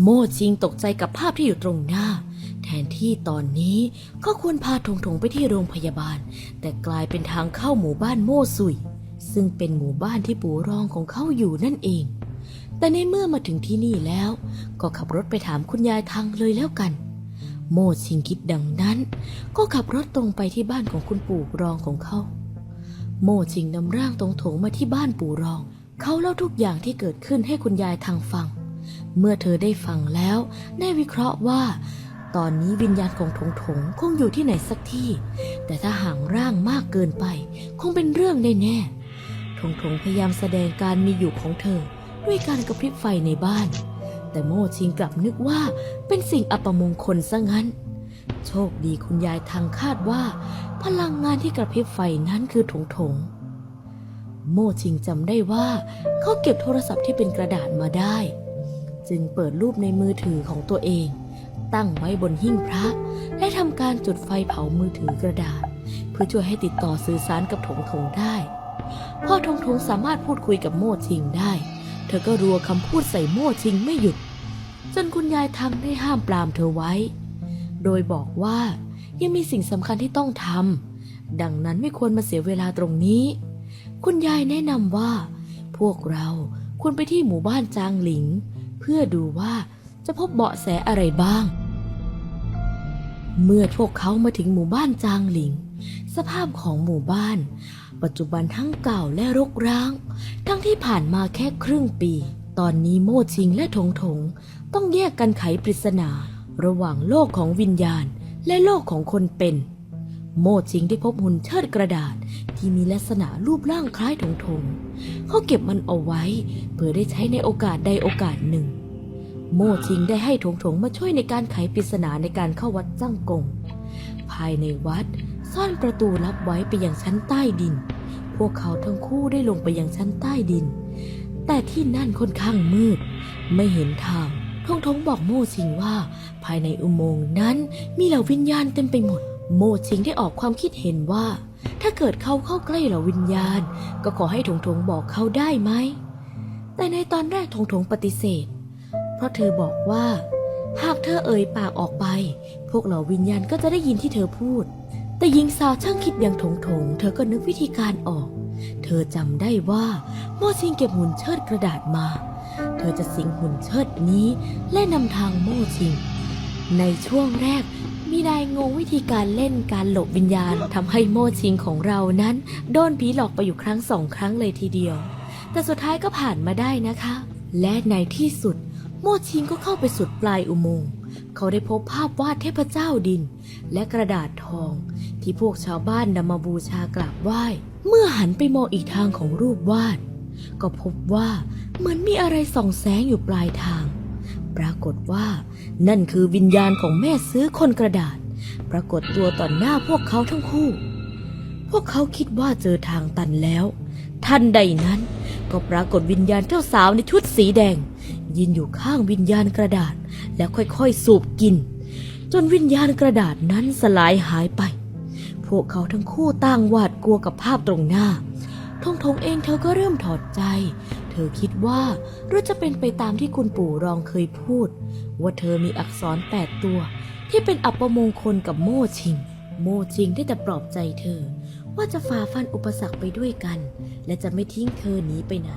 โม่ชิงตกใจกับภาพที่อยู่ตรงหน้า แทนที่ตอนนี้ก็ควรพาถงถงไปที่โรงพยาบาล แต่กลายเป็นทางเข้าหมู่บ้านโม่สุย ซึ่งเป็นหมู่บ้านที่ปู่รองของเขาอยู่นั่นเอง แต่ในเมื่อมาถึงที่นี่แล้ว ก็ขับรถไปถามคุณยายทางเลยแล้วกัน โม่ชิงคิดดังนั้น ก็ขับรถตรงไปที่บ้านของคุณปู่รองของเขา โม่ชิงนำร่างตรงถงมาที่บ้านปู่รอง เขาเล่าทุกอย่างที่เกิดขึ้นให้คุณยายทางฟัง เมื่อเธอได้ฟังแล้ว ได้วิเคราะห์ว่า ตอนนี้วิญญาณของถงถงคงอยู่ที่ไหนสักที่ แต่ถ้าห่างร่างมากเกินไป คงเป็นเรื่องแน่ๆถงถงพยายามแสดงการมีอยู่ของเธอ ด้วยการกระพริบไฟในบ้าน แต่โม่ชิงกลับนึกว่าเป็นสิ่งอัปมงคลซะงั้น โชคดีคุณยายทางคาดว่า พลังงานที่กระพริบไฟนั้นคือถงถงโม่ชิงจำได้ว่าเขาเก็บโทรศัพท์ที่เป็นกระดาษมาได้ จึงเปิดรูปในมือถือของตัวเอง ตั้งไว้บนหิ้งพระ และทำการจุดไฟเผามือถือกระดาษ เพื่อช่วยให้ติดต่อสื่อสารกับถงถงได้ พอถงถงสามารถพูดคุยกับโม่ชิงได้ เธอก็รัวคำพูดใส่โม่ชิงไม่หยุด จนคุณยายทางได้ห้ามปรามเธอไว้ โดยบอกว่ายังมีสิ่งสำคัญที่ต้องทำดังนั้นไม่ควรมาเสียเวลาตรงนี้ คุณยายแนะนำว่า พวกเราควรไปที่หมู่บ้านจางหลิง เพื่อดูว่าจะพบเบาะแสอะไรบ้าง เมื่อพวกเขามาถึงหมู่บ้านจางหลิง สภาพของหมู่บ้าน ปัจจุบันทั้งเก่าและรกร้าง ทั้งที่ผ่านมาแค่ครึ่งปี ตอนนี้โม่ชิงและถงถง ต้องแยกกันไขปริศนา ระหว่างโลกของวิญญาณและโลกของคนเป็น โม่ชิงได้พบหุ่นเชิดกระดาษที่มีลักษณะรูปร่างคล้ายถงถงเขาเก็บมันเอาไว้เพื่อได้ใช้ในโอกาสใดโอกาสหนึ่ง โม่ชิงได้ให้ถงถงมาช่วยในการไขปริศนาในการเข้าวัดจ้างกง ภายในวัดซ่อนประตูลับไว้ไปยังชั้นใต้ดิน พวกเขาทั้งคู่ได้ลงไปยังชั้นใต้ดิน แต่ที่นั่นค่อนข้างมืด ไม่เห็นทางทงทงบอกโม่ชิงว่า ภายในอุโมงค์นั้นมีเหล่าวิญญาณเต็มไปหมด โมชิงได้ออกความคิดเห็นว่า ถ้าเกิดเขาเข้าใกล้เหล่าวิญญาณ ก็ขอให้ถงทงบอกเขาได้ไหม แต่ในตอนแรกถงทงปฏิเสธ เพราะเธอบอกว่า หากเธอเอ่ยปากออกไป พวกเหล่าวิญญาณก็จะได้ยินที่เธอพูด แต่หญิงสาวช่างคิดอย่างถงถงเธอก็นึกวิธีการออก เธอจำได้ว่าโมชิงเก็บหุ่นเชิดกระดาษมา เธอจะสิงหุ่นเชิดนี้และนำทางโมชิง ในช่วงแรก มีนายงงวิธีการเล่นการหลบวิญญาณทำให้โมชิงของเรานั้น โดนผีหลอกไปอยู่ครั้งสองครั้งเลยทีเดียว แต่สุดท้ายก็ผ่านมาได้นะคะ และในที่สุด โมชิงก็เข้าไปสุดปลายอุโมงค์เขาได้พบภาพวาดเทพเจ้าดิน และกระดาษทอง ที่พวกชาวบ้านนำมาบูชากราบไหว้ เมื่อหันไปมองอีกทางของรูปวาด ก็พบว่าเหมือนมีอะไรส่องแสงอยู่ปลายทาง ปรากฏว่า นั่นคือวิญญาณของแม่ซื้อคนกระดาษ ปรากฏตัวต่อหน้าพวกเขาทั้งคู่ พวกเขาคิดว่าเจอทางตันแล้ว ทันใดนั้น ก็ปรากฏวิญญาณเจ้าสาวในชุดสีแดง ยืนอยู่ข้างวิญญาณกระดาษ แล้วค่อยๆสูบกิน จนวิญญาณกระดาษนั้นสลายหายไป พวกเขาทั้งคู่ต่างหวาดกลัวกับภาพตรงหน้าทงทงเองเธอก็เริ่มถอดใจ เธอคิดว่าหรือจะเป็นไปตามที่คุณปู่รองเคยพูด ว่าเธอมีอักษรแปดตัว ที่เป็นอัปมงคลกับโม่ชิง โม่ชิงได้แต่ปลอบใจเธอ ว่าจะฝ่าฟันอุปสรรคไปด้วยกัน และจะไม่ทิ้งเธอหนีไปไหน